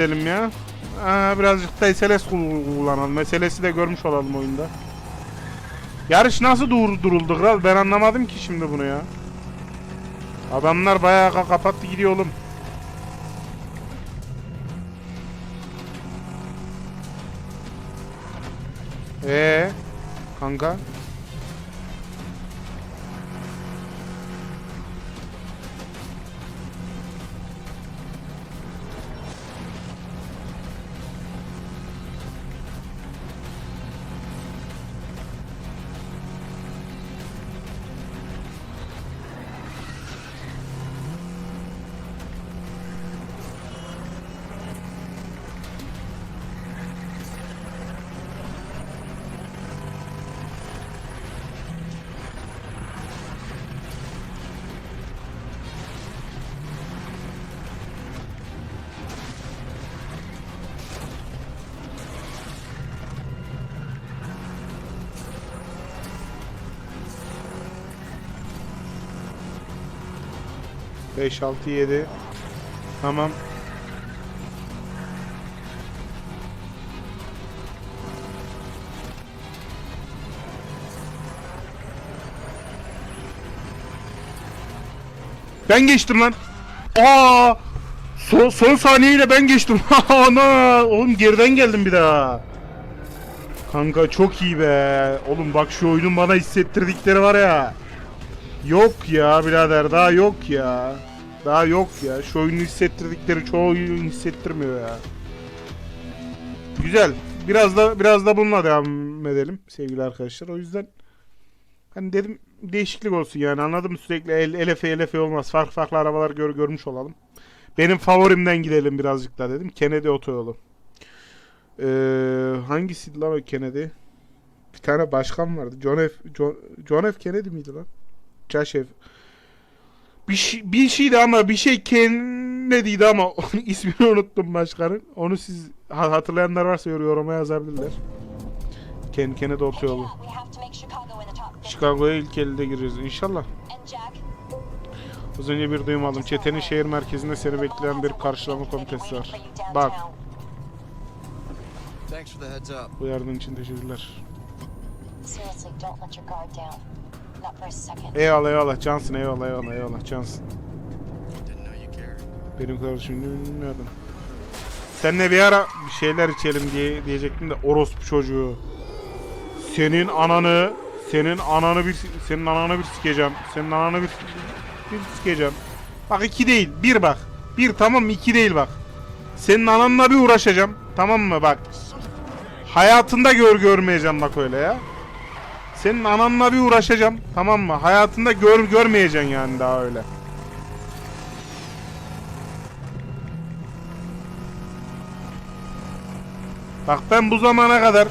edelim ya. Aa, birazcık da SLS kul- kullanalım. SLS'i de görmüş olalım oyunda. Yarış nasıl dur duruldu kral? Ben anlamadım ki şimdi bunu ya. Adamlar bayağı ka- kapattı gidiyor oğlum. Ee, kanka. Beş, altı, yedi. Tamam. Ben geçtim lan. Aa! Son, son saniyeyle ben geçtim. Ana! Oğlum geriden geldim bir daha. Kanka çok iyi be. Oğlum bak şu oyunun bana hissettirdikleri var ya. Yok ya birader daha yok ya. Daha yok ya. Şu oyunu hissettirdikleri çoğu oyun hissettirmiyor ya. Güzel. Biraz da biraz da bununla devam edelim sevgili arkadaşlar. O yüzden hani dedim değişiklik olsun yani anladım sürekli el, elefe elefe olmaz. Farklı farklı arabalar gör, görmüş olalım. Benim favorimden gidelim birazcık da dedim. Kennedy otoyolu. Ee, hangisiydi lan o Kennedy? Bir tane başkan vardı. John F. John, John F. Kennedy miydi lan? Josh F. Bir, şey, bir şeydi ama bir şey Kennedy'di ama onun ismini unuttum başkanın. Onu siz ha- hatırlayanlar varsa yor- yoruma yazabilirler. Ken Kennedy otoyolu. We have to make Chicago in the top 50. Chicago'ya ilk elde gireceğiz inşallah. Az önce bir duyum aldım. Çetenin şehir merkezinde seni bekleyen bir karşılama komitesi var. Bak bu yardım için teşekkürler. seriously, don't let your guard down. Eyvallah eyvallah Cansın eyvallah eyvallah eyvallah Cansın. Didn't know you cared. Benim kardeşim bilmiyordum. Seninle bir ara bir şeyler içelim diye diyecektim de orospu çocuğu. Senin ananı, senin ananı bir senin ananı bir sikeceğim. Senin ananı bir bir sikeceğim. Bak iki değil, bir bak. Bir tamam mı? iki değil bak. Senin ananla bir uğraşacağım. Tamam mı bak. Hayatında gör görmeyeceğim bak öyle ya. Senin ananla bir uğraşacağım. Tamam mı? Hayatında gör görmeyeceksin yani daha öyle. Bak ben bu zamana kadar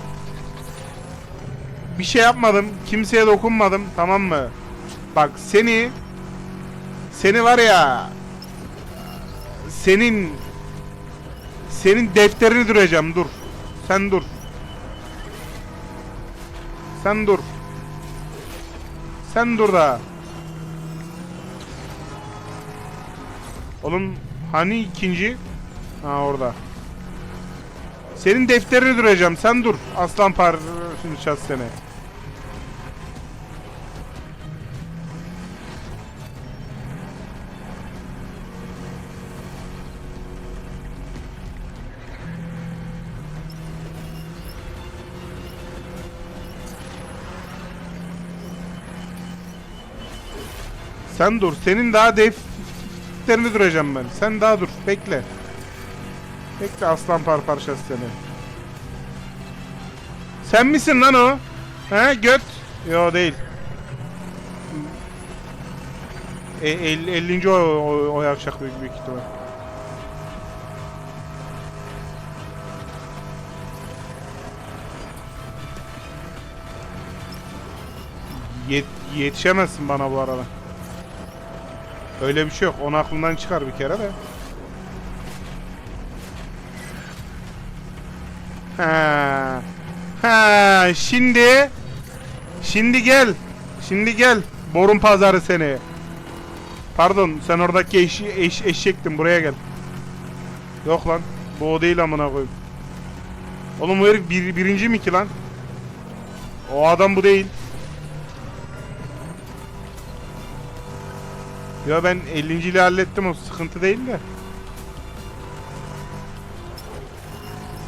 bir şey yapmadım. Kimseye dokunmadım. Tamam mı? Bak seni seni var ya senin senin defterini duracağım. Dur. Sen dur. Sen dur. Sen dur da. Oğlum hani ikinci? Ha orada. Senin defterini duracağım. Sen dur. Aslan parçası seni. Sen dur. Senin daha defterini duracağım ben. Sen daha dur. Bekle. Bekle aslan par seni. Sen misin lan o? He göt? Yo değil. E, el, 50. o, o, o yapacak büyük, büyük ihtimal. Yet, yetişemezsin bana bu arada. Öyle bir şey yok. Onu aklından çıkar bir kere de. Ha. Ha, şimdi şimdi gel. Şimdi gel. Borun pazarı seni. Pardon, sen oradaki eş, eş, eşektin. Buraya gel. Yok lan. Bu o değil amına koyayım. Oğlum bu herif bir, birinci mi ki lan? O adam bu değil. Ya ben 50. ile hallettim o sıkıntı değil de.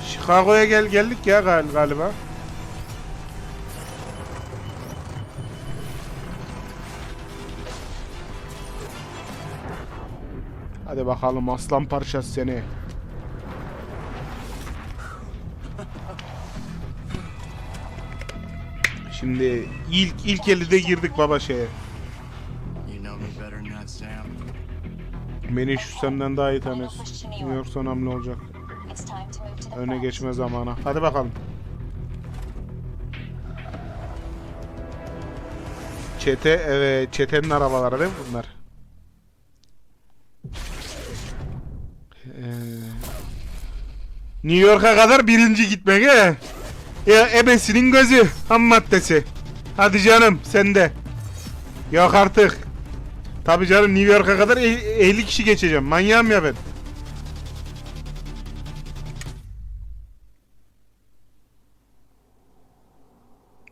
Chicago'ya gel geldik ya gal- galiba. Hadi bakalım aslan parçası seni. Şimdi ilk ilk elde girdik baba şeye. Beni şu Sam'den daha iyi tanıyorsun. New York son hamle olacak. Öne geçme zamanı. Hadi bakalım. Çete evet çetenin arabaları değil mi bunlar? Ee, New York'a kadar birinci gitmek he. Ya ebesinin gözü ham maddesi. Hadi canım sen de. Yok artık. Tabii canım New York'a kadar e- 50 kişi geçeceğim. Manyağım ya ben.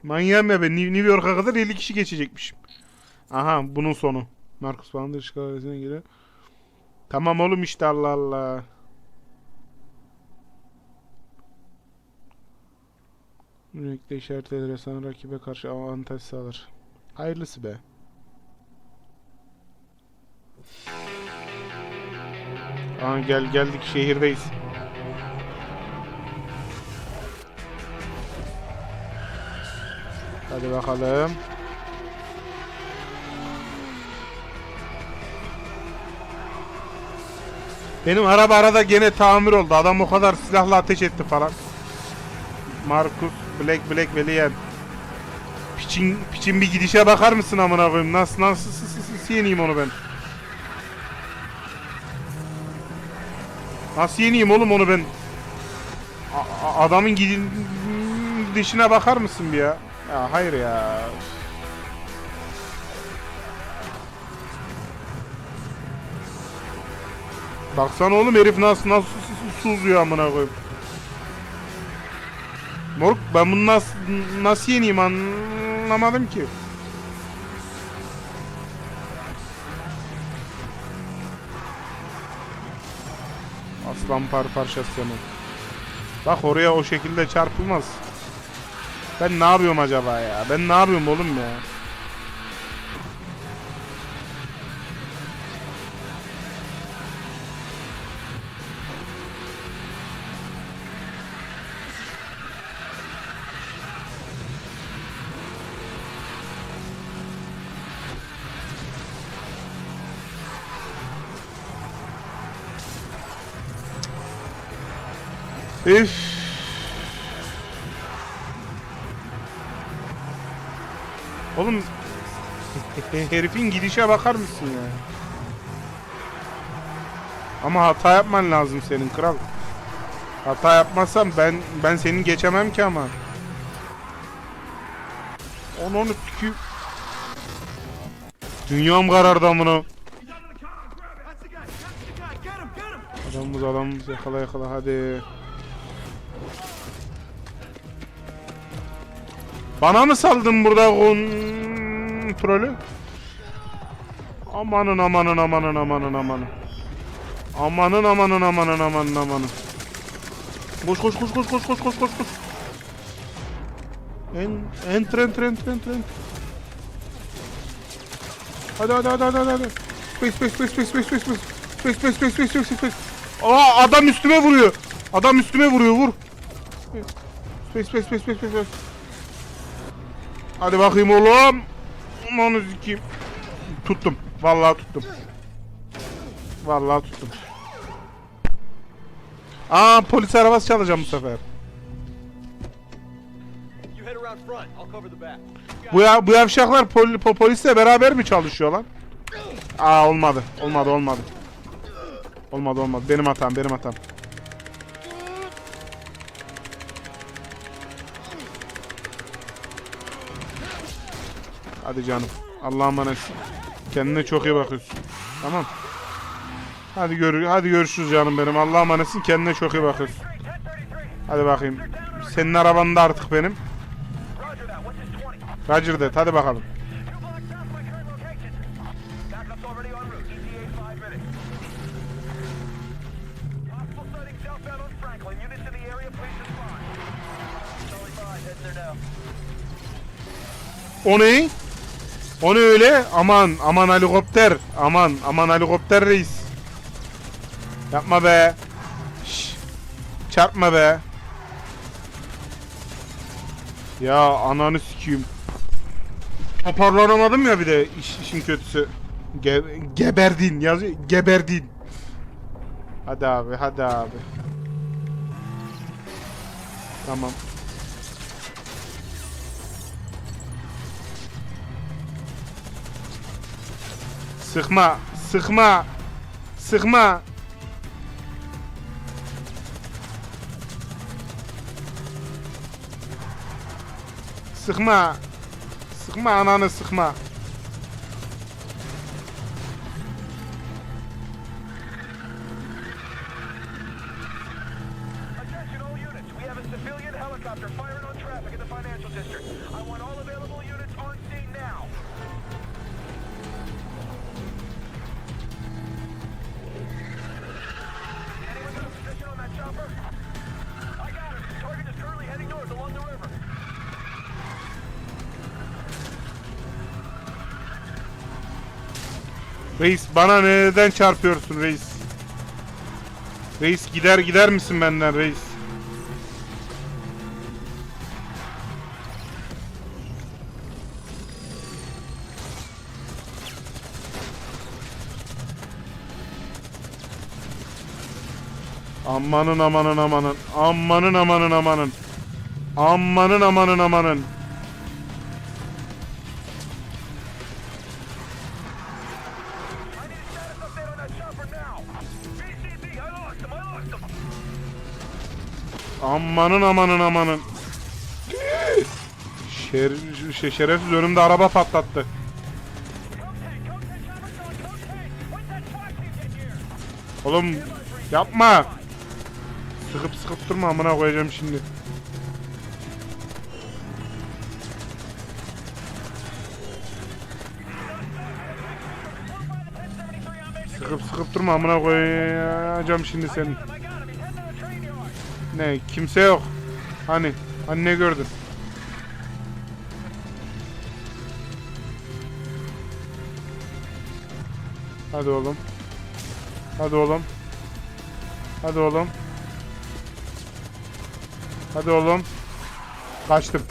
Manyağım ya ben. New York'a kadar 50 kişi geçecekmişim. Aha bunun sonu. Marcus Vander şikaretine göre. Tamam oğlum işte Allah Allah. Öncelikle işaret edersen rakibe karşı avantaj sağlar. Hayırlısı be. Aa gel geldik şehirdeyiz. Hadi bakalım. Benim araba arada gene tamir oldu. Adam o kadar silahla ateş etti falan. Markus Black Black Veliyen. Piçin, piçin bir gidişe bakar mısın amına koyayım? Nasıl nasıl, nasıl, nasıl yeneyim onu ben? Nasıl yeneyim oğlum onu ben? A- adamın gidişine bakar mısın bir ya? Ya hayır ya. Baksana oğlum herif nasıl nasıl su- su- suzuyor amına koyayım. Moruk ben bunu nasıl nasıl yeneyim anlamadım ki. Aslan par parçası seni. Bak oraya o şekilde çarpılmaz. Ben ne yapıyorum acaba ya? Ben ne yapıyorum oğlum ya? Üf. Oğlum herifin gidişe bakar mısın ya? Ama hata yapman lazım senin kral. Hata yapmazsan ben ben senin geçemem ki ama. Onu onu tükü... Dünyam karardı amına. Adamımız adamımız yakala yakala hadi. Bana mı saldın burada kontrolü? Amanın amanın amanın amanın amanın. Amanın amanın amanın amanın amanın. Koş koş koş koş koş koş koş koş koş. En enter enter enter enter. hadi hadi hadi hadi. hadi. Space space space space space space space. Space space space space space space. Aa adam üstüme vuruyor. Adam üstüme vuruyor vur. Space space space space space. Hadi bakayım oğlum. Onu zikeyim. Tuttum. Vallahi tuttum. Vallahi tuttum. Aa polis arabası çalacağım bu sefer. Bu ya bu yavşaklar pol, po- polisle beraber mi çalışıyor lan? Aa olmadı. Olmadı olmadı. Olmadı olmadı. Benim hatam benim hatam. Hadi canım. Allah'a emanet. Kendine çok iyi bakıyorsun. Tamam. Hadi gör hadi görüşürüz canım benim. Allah'a emanetsin. Kendine çok iyi bakıyorsun. Hadi bakayım. Senin araban da artık benim. Roger de. Hadi bakalım. O ne? O ne öyle? Aman aman helikopter. Aman aman helikopter reis. Yapma be. Şş. Çarpma be. Ya ananı sikeyim. Toparlanamadım ya bir de iş, işin kötüsü. Ge geberdin yazıyor. Geberdin. Hadi abi hadi abi. Tamam. Sıkma, sıkma, sıkma. Sıkma. Sıkma ananı sıkma. Reis bana neden çarpıyorsun reis? Reis gider gider misin benden reis? Amanın amanın amanın. Amanın amanın amanın. Amanın amanın amanın. Amanın amanın amanın. Şer, şerefsiz önümde araba patlattı. Oğlum yapma. Sıkıp sıkıp durma amına koyacağım şimdi. Sıkıp sıkıp durma amına koyacağım şimdi senin. Ne kimse yok. Hani hani ne gördün? Hadi oğlum. Hadi oğlum. Hadi oğlum. Hadi oğlum. Kaçtım.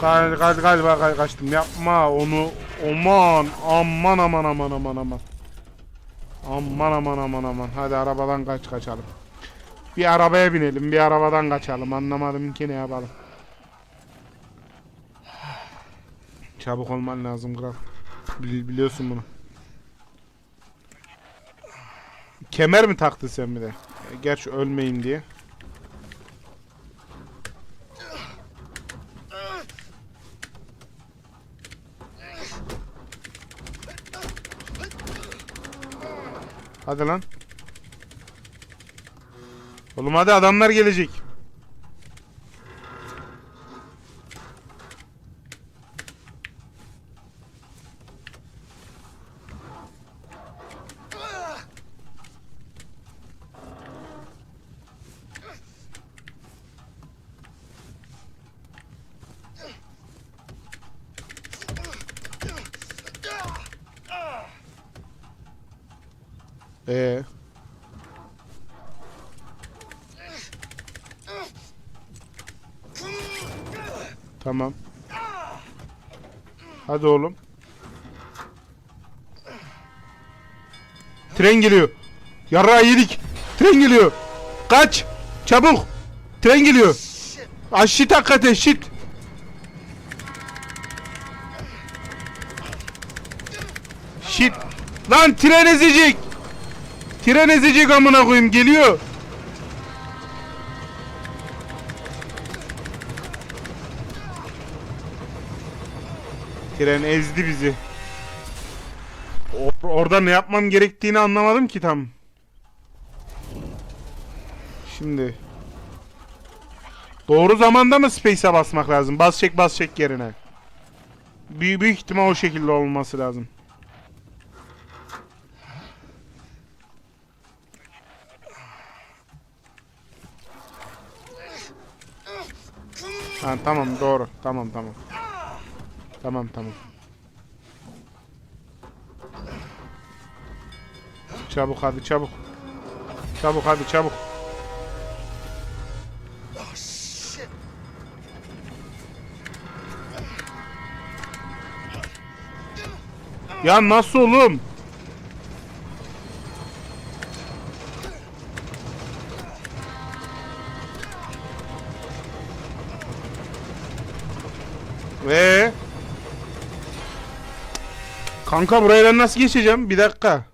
Gal gal galiba ka- kaçtım. Yapma onu. Aman aman aman aman aman. Aman aman aman aman. Hadi arabadan kaç kaçalım. Bir arabaya binelim, bir arabadan kaçalım. Anlamadım ki ne yapalım. Çabuk olman lazım kral. Bili- biliyorsun bunu. Kemer mi taktın sen bir de? Gerçi ölmeyeyim diye. Hadi lan. Oğlum hadi adamlar gelecek. Ee. Tamam. Hadi oğlum. Tren geliyor. Yarrağı yedik. Tren geliyor. Kaç. Çabuk. Tren geliyor. Ay shit hakikaten shit. Shit. Lan tren ezecek. Tren ezecek amına koyayım geliyor. Tren ezdi bizi. Or- orada ne yapmam gerektiğini anlamadım ki tam. Şimdi. Doğru zamanda mı space'e basmak lazım? Bas çek bas çek yerine. Büyük, büyük ihtimal o şekilde olması lazım. Ha, tamam doğru. Tamam tamam. Tamam tamam. Çabuk hadi çabuk. Çabuk hadi çabuk. Ya nasıl oğlum? Kanka buraya ben nasıl geçeceğim? Bir dakika.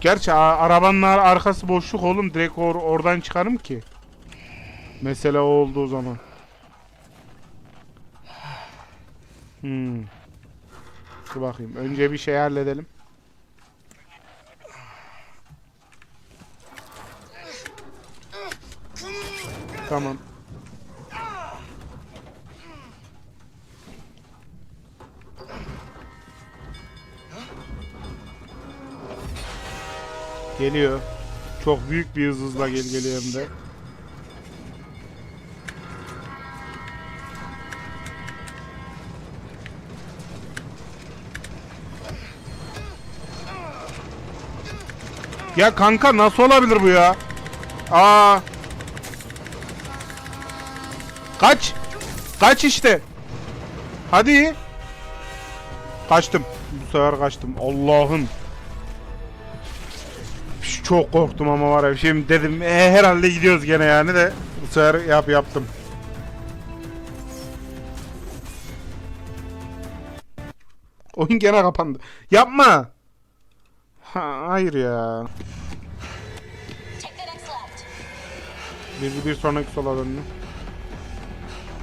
Gerçi arabanın ar- arkası boşluk oğlum. Direkt or- oradan çıkarım ki. Mesele o olduğu zaman. Hmm. Dur bakayım. Önce bir şey halledelim. Tamam. Geliyor. Çok büyük bir hız hızla gel geliyor hem de. Ya kanka nasıl olabilir bu ya? Aa. Kaç. Kaç işte. Hadi. Kaçtım. Bu sefer kaçtım. Allah'ım. Çok korktum ama var ya şimdi dedim e, herhalde gidiyoruz gene yani de bu sefer yap yaptım. Oyun gene kapandı. Yapma. Ha, hayır ya. Bir, bir sonraki sola döndüm.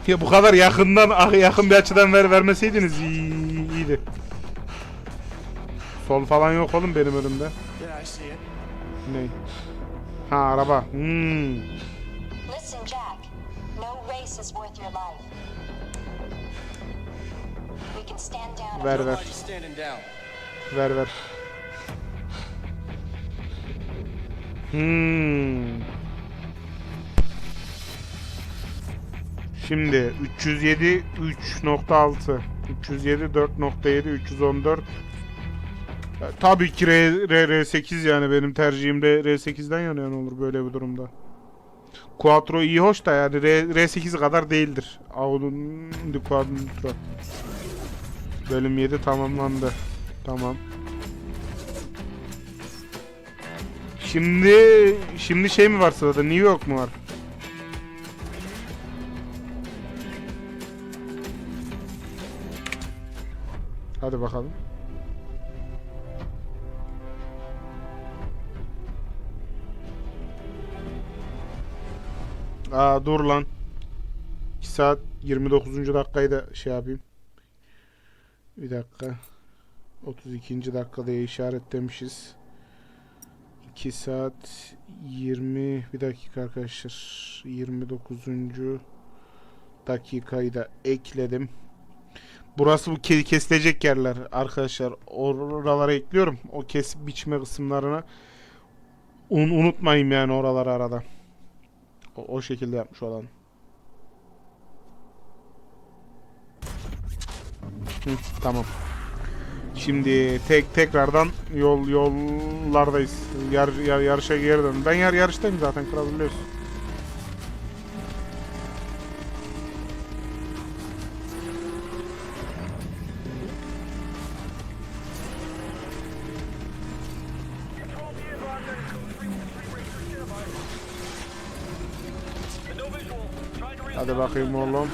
Ya bu kadar yakından ah, yakın bir açıdan ver vermeseydiniz iyi- iyiydi. Sol falan yok oğlum benim önümde. Ne? Ha araba. Hmm. Listen, Jack. No race is worth your life. We can stand down. Ver ver. Ver ver. Hmm. Şimdi 307 3.6 307 4.7 314 Ya, Tabii ki R, R, R8 yani benim tercihim R, R8'den yana olur böyle bir durumda. Quattro iyi hoş da yani R, R8 kadar değildir. Di Quattro. Bölüm 7 tamamlandı. Tamam. Şimdi şimdi şey mi var sırada? New York mu var? Hadi bakalım. Aa dur lan. 2 saat 29. dakikayı da şey yapayım. Bir dakika. 32. dakika diye işaretlemişiz. 2 saat 20 bir dakika arkadaşlar. 29. dakikayı da ekledim. Burası bu ke- kesilecek yerler arkadaşlar. Oralara ekliyorum. O kesip biçme kısımlarına. Un unutmayın yani oraları arada. O, o şekilde yapmış olan. Hı, tamam. Şimdi tek tekrardan yol yollardayız. Yar, yar yarışa geri dön. Ben yar yarıştayım zaten kral biliyorsun. Bakayım oğlum.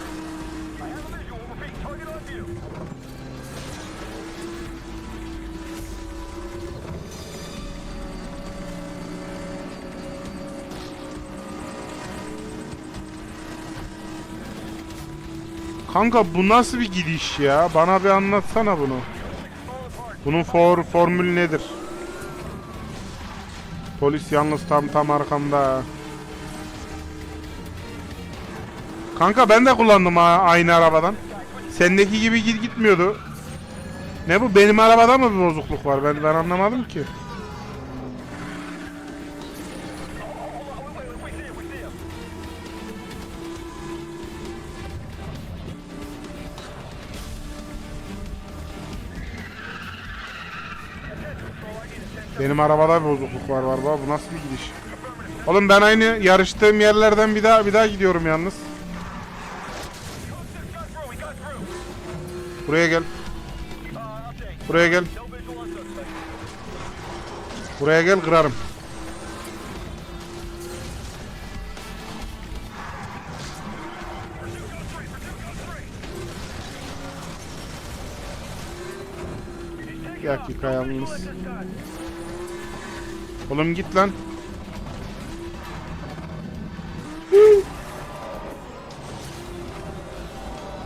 Kanka bu nasıl bir gidiş ya? Bana bir anlatsana bunu. Bunun for, formülü nedir? Polis yalnız tam tam arkamda. Kanka ben de kullandım aynı arabadan. Sendeki gibi git gitmiyordu. Ne bu? Benim arabada mı bir bozukluk var? Ben ben anlamadım ki. Benim arabada bir bozukluk var var. Bu nasıl bir gidiş? Oğlum ben aynı yarıştığım yerlerden bir daha bir daha gidiyorum yalnız. Buraya gel. Buraya gel. Buraya gel kırarım. Bir dakika yalnız. Oğlum git lan.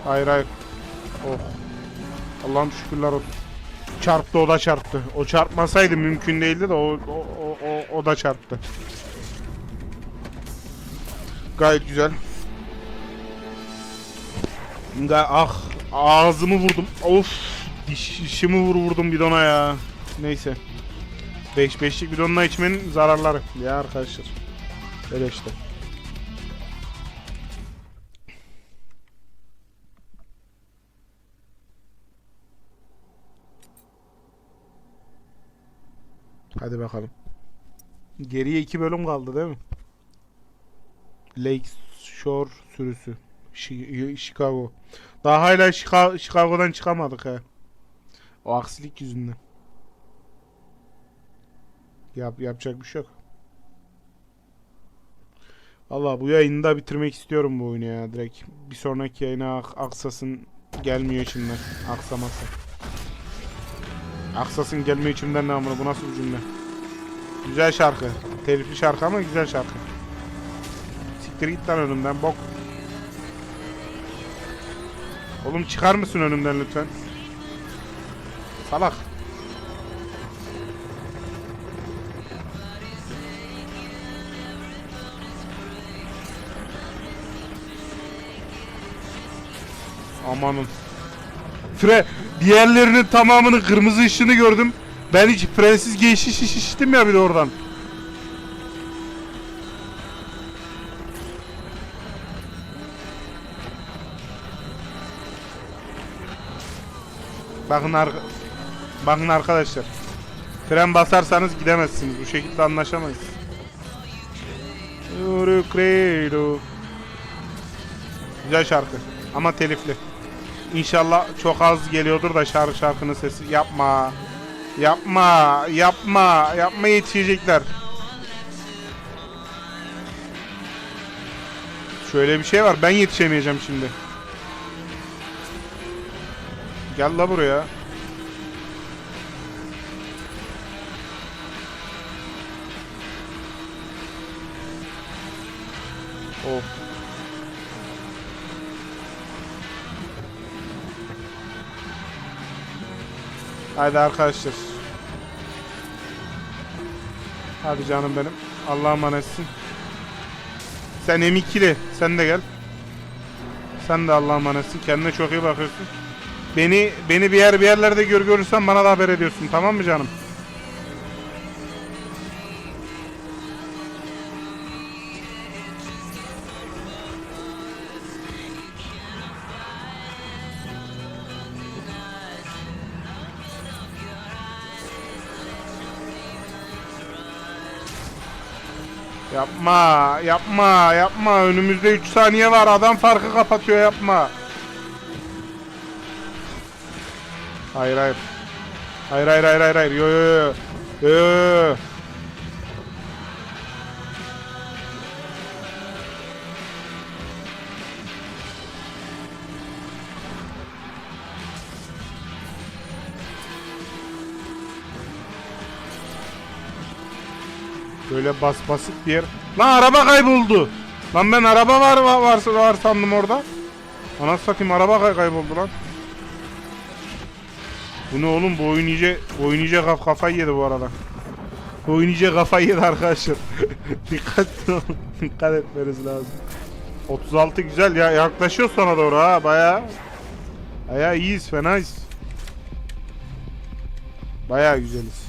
hayır hayır. Allah'ım şükürler olsun. Çarptı o da çarptı. O çarpmasaydı mümkün değildi de o o o, o, da çarptı. Gayet güzel. Ah ağzımı vurdum. Of diş, dişimi vur vurdum bidona ya. Neyse. 5 beşlik bidonla içmenin zararları ya arkadaşlar. Öyle işte. Hadi bakalım. Geriye iki bölüm kaldı değil mi? Lake Shore sürüsü. Şi- Chicago. Daha hala Chica- Chicago'dan çıkamadık ha. O aksilik yüzünden. Yap, yapacak bir şey yok. Valla bu yayını da bitirmek istiyorum bu oyunu ya direkt. Bir sonraki yayına ak- aksasın gelmiyor içimden. Aksaması. Aksasın gelmiyor içimden ne amına bu nasıl bir cümle? Güzel şarkı. Telifli şarkı ama güzel şarkı. Siktir git lan önümden bok. Oğlum çıkar mısın önümden lütfen? Salak. Amanın. Fre diğerlerinin tamamının kırmızı ışığını gördüm. Ben hiç frensiz geçiş şiştim ya bir de oradan. Bakın ar Bakın arkadaşlar. Fren basarsanız gidemezsiniz. Bu şekilde anlaşamayız. Yürü credo. Güzel şarkı. Ama telifli. İnşallah çok az geliyordur da şarkı şarkının sesi. Yapma. Yapma. Yapma. Yapma yetişecekler. Şöyle bir şey var. Ben yetişemeyeceğim şimdi. Gel la buraya. Of. Haydi arkadaşlar. Hadi canım benim. Allah'a emanetsin. Sen M2'li. Sen de gel. Sen de Allah'a emanetsin. Kendine çok iyi bakıyorsun. Beni beni bir yer bir yerlerde gör görürsen bana da haber ediyorsun. Tamam mı canım? Yapma, yapma, yapma. Önümüzde 3 saniye var. Adam farkı kapatıyor. Yapma. Hayır, hayır. Hayır, hayır, hayır, hayır, hayır. Yo, yo, yo. Yo, yo. Böyle bas basit bir yer. Lan araba kayboldu. Lan ben araba var var var, sandım orada. Ana satayım araba kay kayboldu lan. Bu ne oğlum bu oyun iyice, oyun iyice kaf kafayı yedi bu arada. Bu oyun iyice kafayı yedi arkadaşlar. Dikkat. Dikkat etmeniz lazım. 36 güzel ya yaklaşıyor sana doğru ha baya. Baya iyiyiz fenayız. Baya güzeliz.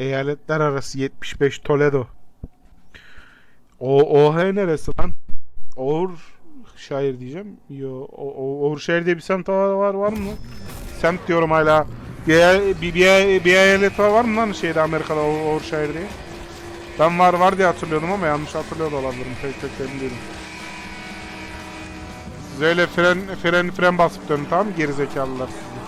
Eyaletler arası 75 Toledo. O OH neresi lan? Oğur şair diyeceğim. Yo, o, o, Oğur şair diye bir semt var, var, mı? Semt diyorum hala. Bir, bir, bir, bir eyalet var, var mı lan şeyde Amerika'da O- Oğur şair diye? Ben var var diye hatırlıyordum ama yanlış hatırlıyor da olabilirim. Pek pek emin değilim. Fren, fren, fren basıp dönün tamam mı gerizekalılar sizi.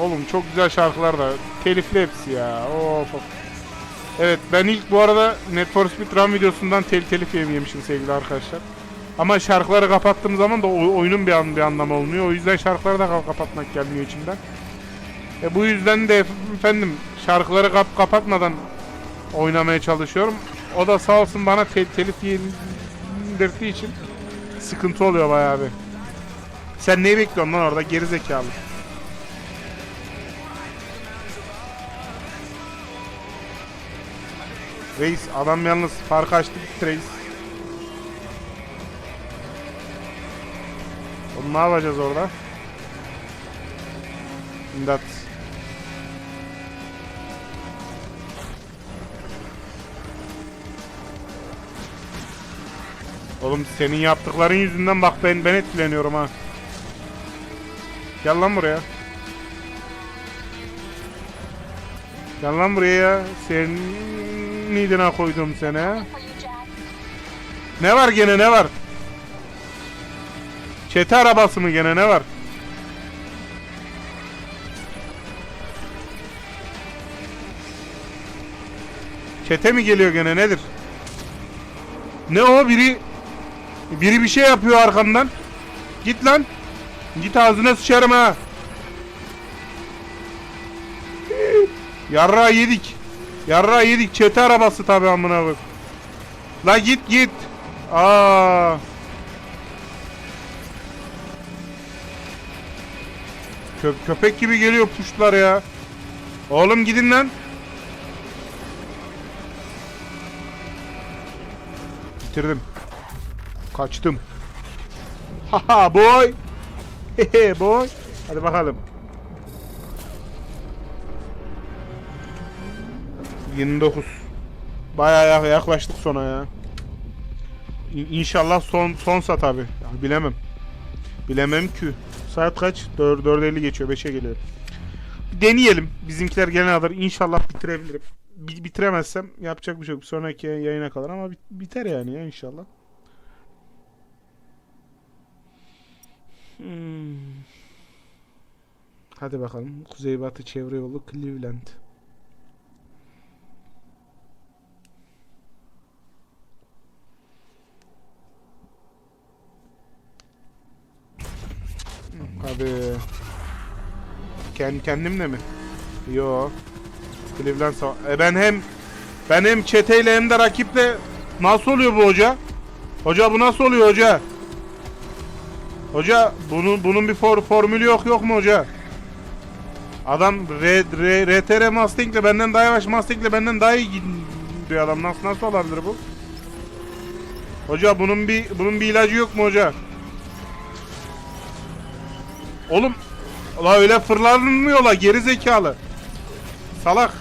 Oğlum çok güzel şarkılar da telifli hepsi ya. Of of. Evet ben ilk bu arada Net for Speed Run videosundan tel telif yemişim sevgili arkadaşlar. Ama şarkıları kapattığım zaman da oyunun bir, an, bir anlamı olmuyor. O yüzden şarkıları da ka- kapatmak gelmiyor içimden. E bu yüzden de efendim şarkıları kap kapatmadan oynamaya çalışıyorum. O da sağ olsun bana tel telif yedirttiği için sıkıntı oluyor bayağı bir. Sen neyi bekliyorsun lan orada geri zekalı? Reis adam yalnız fark açtı reis. Oğlum ne yapacağız orada? İmdat. Oğlum senin yaptıkların yüzünden bak ben ben etkileniyorum ha. Gel lan buraya. Gel lan buraya ya. Senin nidine koydum seni. Ne var gene ne var? Çete arabası mı gene ne var? Çete mi geliyor gene nedir? Ne o biri biri bir şey yapıyor arkamdan. Git lan. Git ağzına sıçarım ha. Yarra yedik. Yarra yedik. Çete arabası tabi amına koyayım. La git git. Aa. Kö köpek gibi geliyor puşlar ya. Oğlum gidin lan. Bitirdim. Kaçtım. Haha boy. Hehe boy. Hadi bakalım. 29. Bayağı yak- yaklaştık sona ya. İnşallah son sonsa tabi. Bilemem. Bilemem ki. Saat kaç? 4 4.50 geçiyor. 5'e geliyor. Deneyelim. Bizimkiler gelene kadar inşallah bitirebilirim. Bi- bitiremezsem yapacak bir şey yok. Sonraki yayına kalır ama bit- biter yani ya inşallah. Hmm. Hadi bakalım. Kuzeybatı çevre yolu Cleveland. Hadi. Kendi kendimle mi? Yo. Cleveland sava- E ben hem ben hem çeteyle hem de rakiple nasıl oluyor bu hoca? Hoca bu nasıl oluyor hoca? Hoca bunun bunun bir for, formülü yok yok mu hoca? Adam R, R, RTR Mustang'le benden daha yavaş Mustang'le benden daha iyi gidiyor adam. Nasıl nasıl olabilir bu? Hoca bunun bir bunun bir ilacı yok mu hoca? Oğlum la öyle fırlanmıyor la geri zekalı. Salak.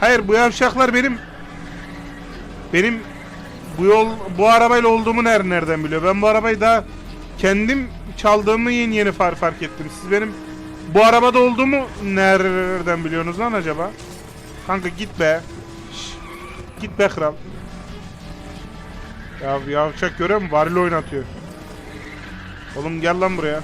Hayır bu yavşaklar benim benim bu yol bu arabayla olduğumu ner nereden biliyor? Ben bu arabayı daha kendim çaldığımı yeni yeni far fark ettim. Siz benim bu arabada olduğumu nereden biliyorsunuz lan acaba? Kanka git be. git be kral. Ya yavşak görüyor musun? Varil oynatıyor. Oğlum gel lan buraya.